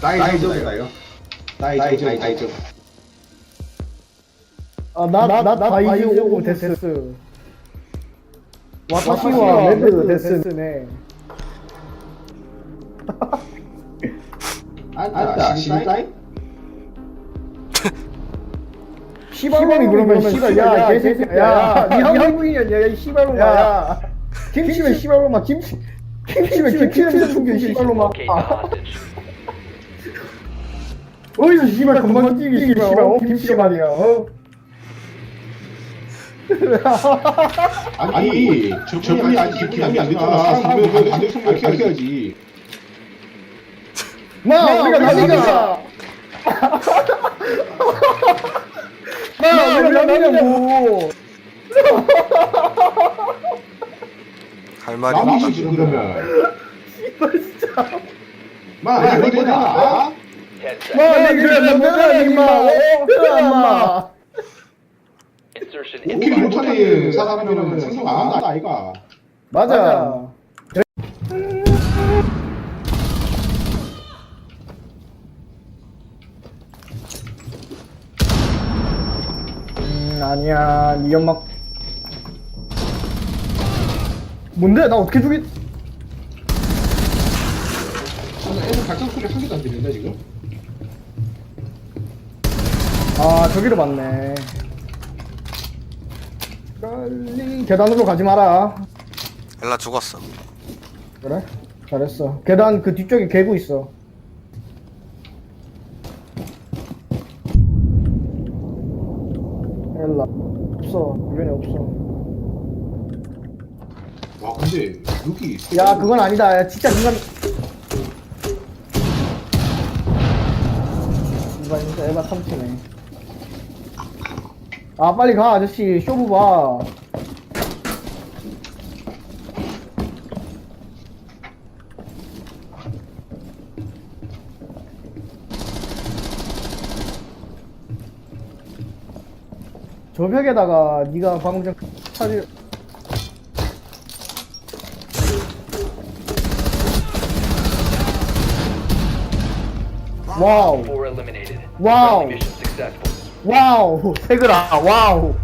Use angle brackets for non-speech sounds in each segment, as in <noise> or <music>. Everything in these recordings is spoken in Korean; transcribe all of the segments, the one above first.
大丈夫だよ。大丈夫、大丈夫。 아, 나, 나, 나, 다이즈 오브 데스. 와타시와 레드 데스네. あんた死にたい 시발놈이 그러면 시발, 야, 개새끼야. 야, 니 한국인이야, 야, 이 시발놈아. 야, 김치면 시발놈아, 김치. 김치면 김치는 숨겨, 시발놈아. 어디서 시발 금방 뛰기 시발, 어? 김치가 말이야, 어? 아니, 저분이 아직 기억이 안 됐잖아. 사람을 반대성 밝혀야지. 마, 우리가 남이가. 마, 우리가 남이냐고. 할 말이 남이지 없다. 지금 그러면. <laughs> 마, 이거 되나? 10 마, seconds. 남자야, 임마. 임마. Insertion in 오킬 five 못하는 사람이면 생성 안 한다, 아이가. 맞아. 음, 아니야. 니 연막. 뭔데? 나 어떻게 죽이? 애들 발전 소리 한 개도 안 들린다, 지금. 아, 저기로 맞네. 빨리 계단으로 가지 마라. 엘라 죽었어. 그래? 잘했어. 계단 그 뒤쪽에 개구 있어. 엘라. 없어. 주변에 없어. 와, 근데, 여기. 야, 그건 아니다. 야, 진짜. 이봐, 진짜 에바 참치네. 아, 빨리 가, 아저씨. 쇼부 봐. 저 벽에다가 네가 방금 전 차를 와우 four eliminated. Wow. Friendly Mission successful. 와우 세그라 와우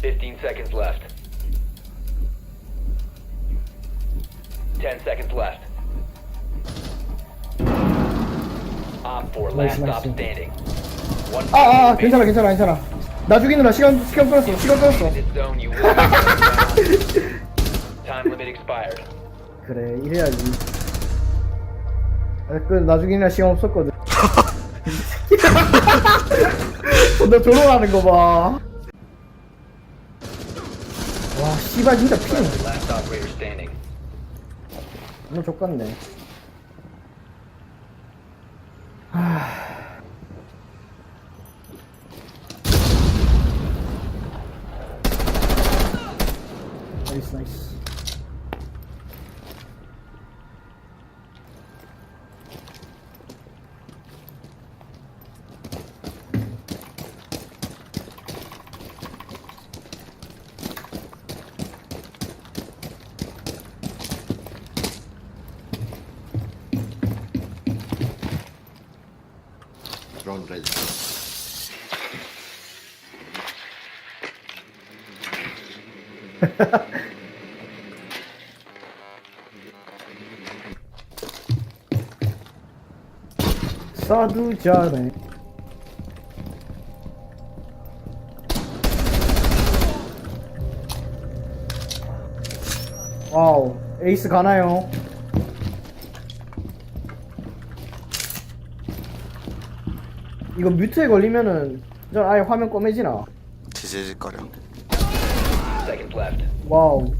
Fifteen seconds left. Ten seconds left. Op four, Nice, last nice. stop standing. One 아아 friendly 괜찮아 괜찮아 괜찮아 나 죽이느라 시간 시간 끌었어 시간 끌었어 this zone, you will be Time limit expired. 그래 이래야지 아, 그 나중에나 시간 없었거든. <laughs> 너 조롱하는 거 봐 와 씨발 진짜 피는 Last operator standing. 너무 족같네. 하... 나이스 나이스 드론 레지. <laughs> 사두 자네 와우 에이스 가나요? 이거 뮤트에 걸리면은 저 아예 화면 꺼매지나 지지직거려. Seconds left. 와우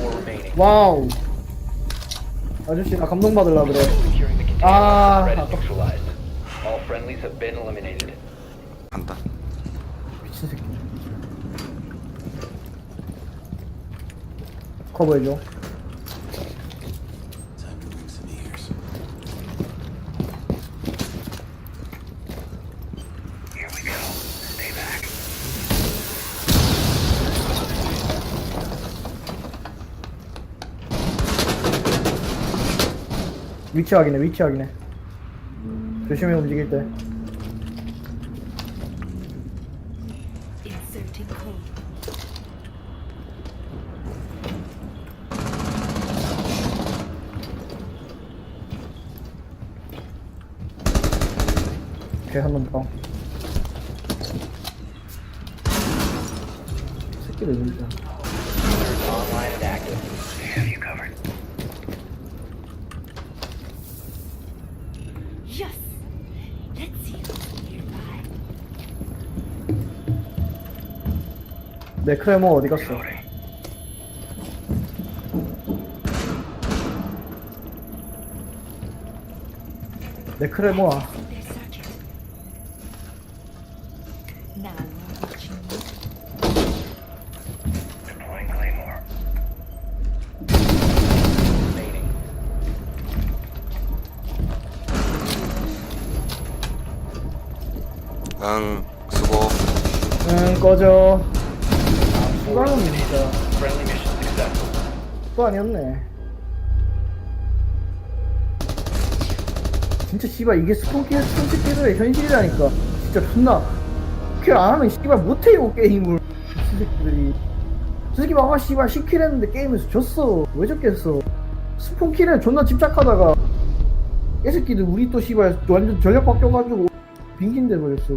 Four remaining. 와우 아저씨 나 감동받으려 그래 Securing the container. Ah. Threat is neutralized. All friendlies have been eliminated. 간다. 미친 새끼 커버해줘 위치 확인해 위치 확인해 조 내 크레모 어디 갔어 내. 응 수고 응 꺼져 이거는 진짜 Friendly mission. 또 아니었네. 진짜 씨발 이게 스폰키의 스폰키들의 현실이라니까. 진짜 존나. 킬 안하면 씨발 못해요 게임을. 이 새끼들이. 저 새끼 봐봐 씨발 10킬 했는데 게임에서 졌어. 왜 졌겠어? 스폰킬에 존나 집착하다가. 이 새끼들 우리 또 씨발 완전 전력 바뀌어가지고 빙신돼 버렸어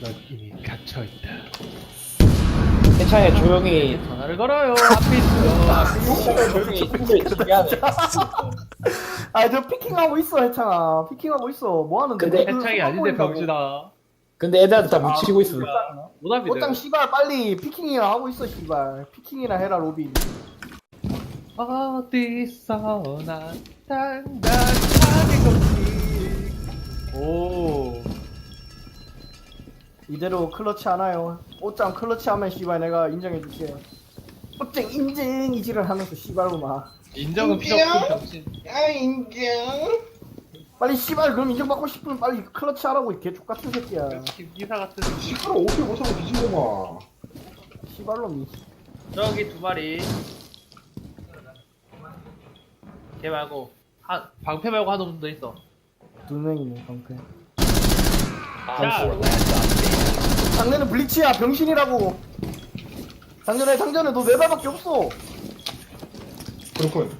넌 이미 갇혀있다. 세차에 조용히 전화를 걸어요. 앞에 있어. 조용히 친구들 미안해. 아저 피킹하고 있어 해창아 피킹하고 있어 뭐 하는데 근데 해창이 아닌데 병신아. 근데 애들한테 다 묻히고 있어. 못합니다. 옷장 씨발 빨리 피킹이나 하고 있어 씨발 피킹이나 해라 로빈 어디서나 당당하게 걷기. 오. 이대로 클러치 하나요 옷장 클러치 하면 씨발 내가 인정해줄게 옷장 인증 이지를 하면서 씨발로마 인정은 필요 없고 병신. 빨리 씨발 그럼 인정받고 싶으면 빨리 클러치 하라고 이 개족 같은 새끼야 기사 같은. 시끄러 오케이 못하고 뒤집어봐. 씨발놈이 저기 두 마리. 걔 말고 한 방패 말고 한 놈도 있어. 두 명이네 방패 자, 상대는 블리치야 병신이라고 상전에 상전에 너네 발밖에 없어 그렇군.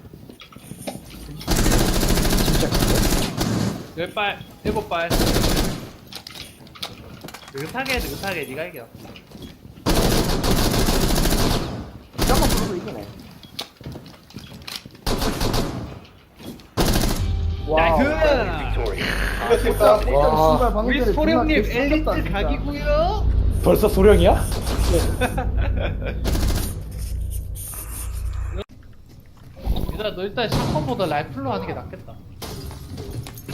열 발, 일곱 발. 느긋하게, 느긋하게, 네가 이겨. 잠깐만 불러도 이기네 와우 나이스! Victorious. 진짜 와. 씨발 방금 우리 전에 소령님 존나 엘리트 개빡쳤다, 진짜. 각이고요. 벌써 소령이야? 얘들아 너 일단 샷건보다 라이플로 하는 게 낫겠다.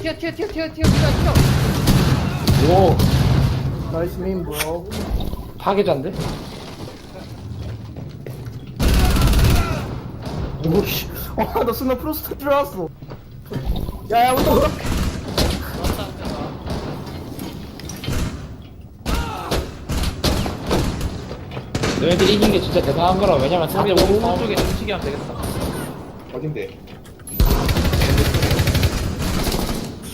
튀어 튀어 튀어 튀어 튀어 튀어 튀어. 오 나이스 민 브로 파괴자인데? 오씨 와나 순간 프로스트 들어왔어 야야 온다 너희들 이긴 게 진짜 대단한 거라 왜냐면 상대 오른 오른쪽에 눈치게 하면 되겠다. 어딘데?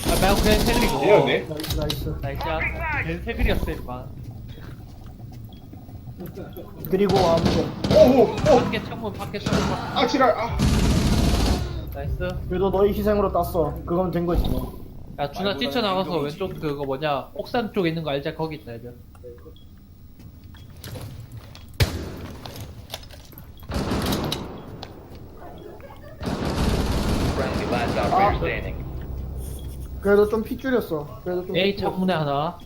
아 말고 그냥 셀리고. 얘였네. 나이스 나이스 나이스야. 걘 세글이었어 임마. 그리고 아무도 오오 오. 밖에 창문 밖에 창문. 아 지랄. 아. 나이스. 그래도 너희 희생으로 땄어 그건 된 거지 뭐 야 준아 뛰쳐나가서 왼쪽 그거 뭐냐 옥상 쪽에 있는 거 알지? 거기 있다 애들. Friendly last operator standing. 그래도 좀피 줄였어 그래도 좀 A 피 줄였어. 창문에 하나.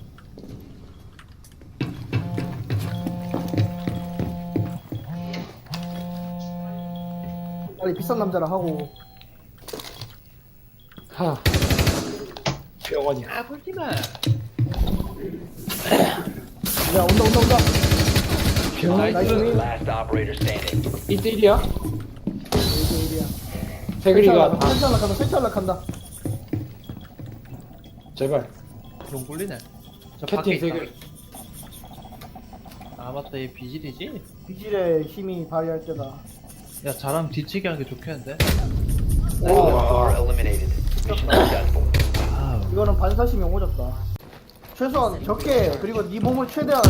빨리 비싼 남자라 하고 하 병원이야 아 볼지마. 야 온다 온다 온다 병원 나이스 민 Last operator standing. 1대1이야? 일이야 세그리가 아, 설치 한락한다 설치 한락한다 제발 좀 굴리네. 저 캐팅 밖에 있다. 세그리 아 맞다 얘 비질이지? 비질의 힘이 발휘할 때다 야 잘하면 뒤치기 하는 게 좋겠는데? Four eliminated. Mission successful. 이거는 반사시면 오졌다. 최소한 적게 그리고 네 몸을 최대한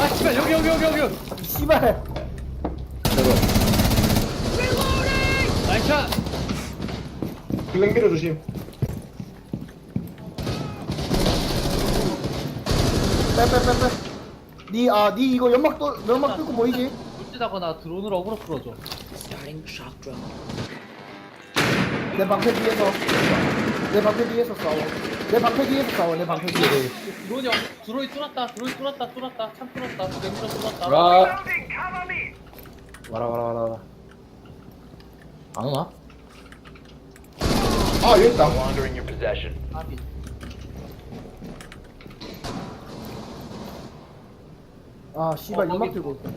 아 씨발 여기 여기 여기 여기 씨발 블랙 미러 조심. 빼빼빼빼. 니 아 니 이거 연막 또 연막 뚫고 보이지? 돌진하거나 드론으로 어그로 풀어줘 내 방패 뒤에서 내 방패 뒤에서 싸워. 내 방패 뒤에서 싸워. 내 방패 뒤에서. 드론이 어- 드론이 뚫었다 드론이 뚫었다 뚫었다 참 뚫었다 두 개미러 뚫었다. 와라, 와라, 와라, 와라. 안 오나? 아, 여기 있다. No longer in your possession. 아비 아 씨발 어, 연막 거기- 들고 있다.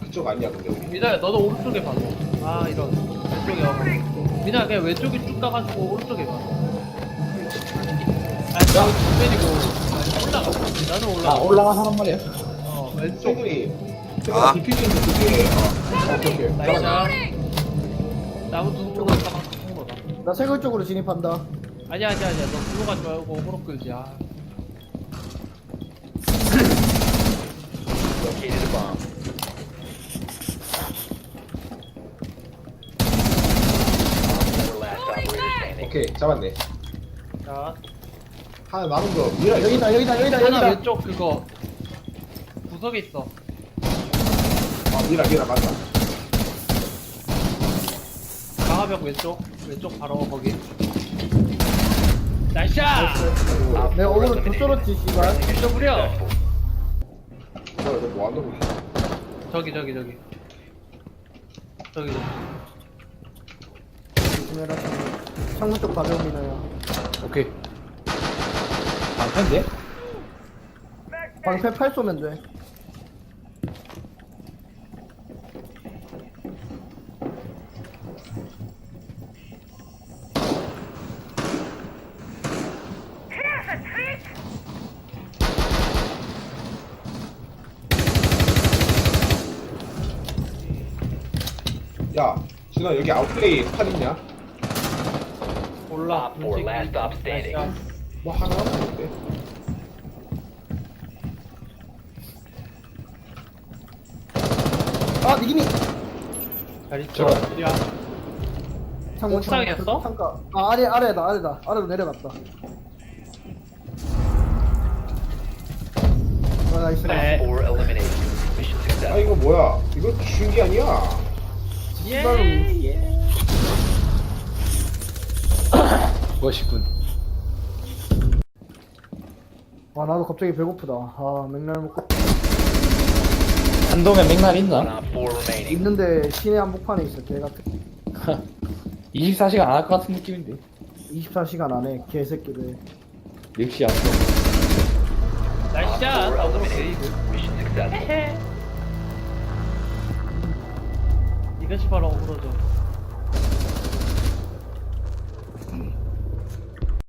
그쪽 아니야, 근데 우리. 미나야 너도 오른쪽에 봐줘 아 이런 왼쪽에 와봐 미나야 그냥 왼쪽에 쭉 가가지고 오른쪽에 봐 아니 나 때리고 올라가 나는 아, 올라가 올라가 하란 말이야. 어 왼쪽 충분히. 아. 그게, 어, 오케이, 오케이. 나이샷 나무 두고 보고 가방 큰 거다 나 세글 쪽으로 진입한다. 아니야 아니야 아니야 너 불러 가지 말고 오므로 끌지 아 Located a bomb. Four last operator standing. 오케이, 잡았네. 자, 하나 남은 거. 여기다 여기다 여기다 하나 여기다. 왼쪽 그거 구석에 있어 아, 미라, 미라, 맞다. 강화벽 왼쪽 왼쪽 바로 거기 나이샷 내가 오늘 더 쩔었지 씨발. 왼쪽 부려 뭐야, 너뭐 한다고. 저기 저기 저기 저기 저기 조심해라. 창문 쪽 가벼움이나요. 오케이. 방패인데? 방패 팔 쏘면 돼. 야, 진아, 여기 아웃플레이 칼 있냐? 올라 Op four, last stop standing. 뭐 하나 남았는데. 아 니기미. 잘 있죠 야 창문 옥상이었어? 창가. 아 아래 아래다 아래다 아래로 내려갔다. 아 나이스. 네. Four eliminated. Mission 아. 이거 뭐야? 이거 쉬운 게 아니야. 예 예 <coughs> 멋있군. 아 나도 갑자기 배고프다. 아 맥날 먹고 한동에 맥날 있나? 있는데 시내 한복판에 있어. 개 같은. 24시간 안 할 것 같은 느낌인데. 24시간 안에 개새끼들. 역시 안 돼. 나이샷 four 이것이 바로 어그로죠